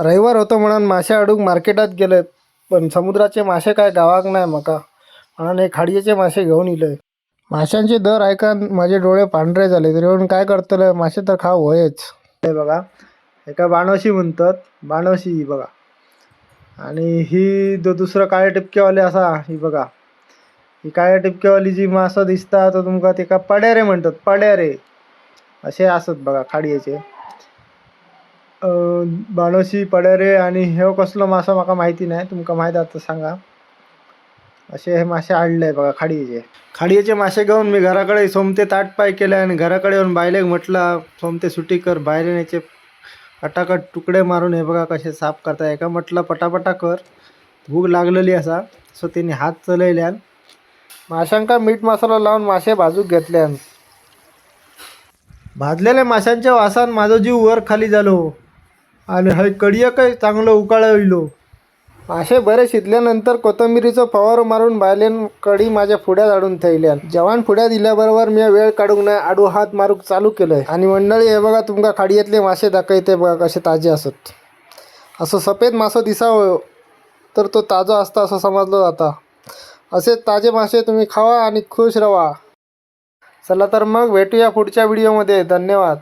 रविवार होतो म्हणून मासे अडूक मार्केटात गेले पण समुद्राचे मासे काय गावाक नाही मका. म्हणून हे खाडीचे मासे घेऊन इले. माशांचे दर ऐकान माझे डोळे पांढरे झाले. तरी पण काय करतलं? मासे तर खाव होयच. हे बघा. एका बाणवशी म्हणतात. बाणवशी ही बघा. आणि ही जो दुसरं काळ्या टिपक्यावाले असा ही बघा. ही काळ्या टिपक्यावाली जी मासं दिसता तर तुमका तेका पड्यारे म्हणतात. पड्यारे. असे असत बघा खाडयेचे. बाणोशी पडरे आणि ह्यो कसलो मासो माका माहिती नाही. तुमका माहीत आता सांगा. असे हे मासे आणले बघा खाडीचे. खाडीचे मासे घेऊन मी घराकडे सोमते ताट पाय केले आणि घराकडे येऊन बायलेक म्हटलं सोमते सुटी कर बाहेर याचे फटाकट तुकडे मारून हे बघा कसे साफ करता एका म्हटलं पटापटा कर. भूक लागलेली असा. सो त्यांनी हात चलयल्यान माशांका मीठ मसाला लावून मासे भाजूक घेतल्यान. भाजलेल्या माशांच्या वासान माझा जीव वर खाली झालो. आणि हय काही चांगलं उकाळ असे हो. मासे बरे शिजल्यानंतर कोथिंबिरीचं फवार मारून बायलेन कडी माझ्या फुड्यात आडून थैल्यान. जवान फुड्या दिल्याबरोबर मी वेळ काढूक नाही आडू हात मारूक चालू केलंय. आणि मंडळी हे बघा तुमका खाडीयातले मासे दाखवते बघा कसे ताजे असत. असं सफेद मासं दिसावं हो. तर तो ताजा असता असं समजलं जाता. असे ताजे मासे तुम्ही खावा आणि खुश राहा चला तर मग भेटूया पुढच्या व्हिडिओमध्ये धन्यवाद.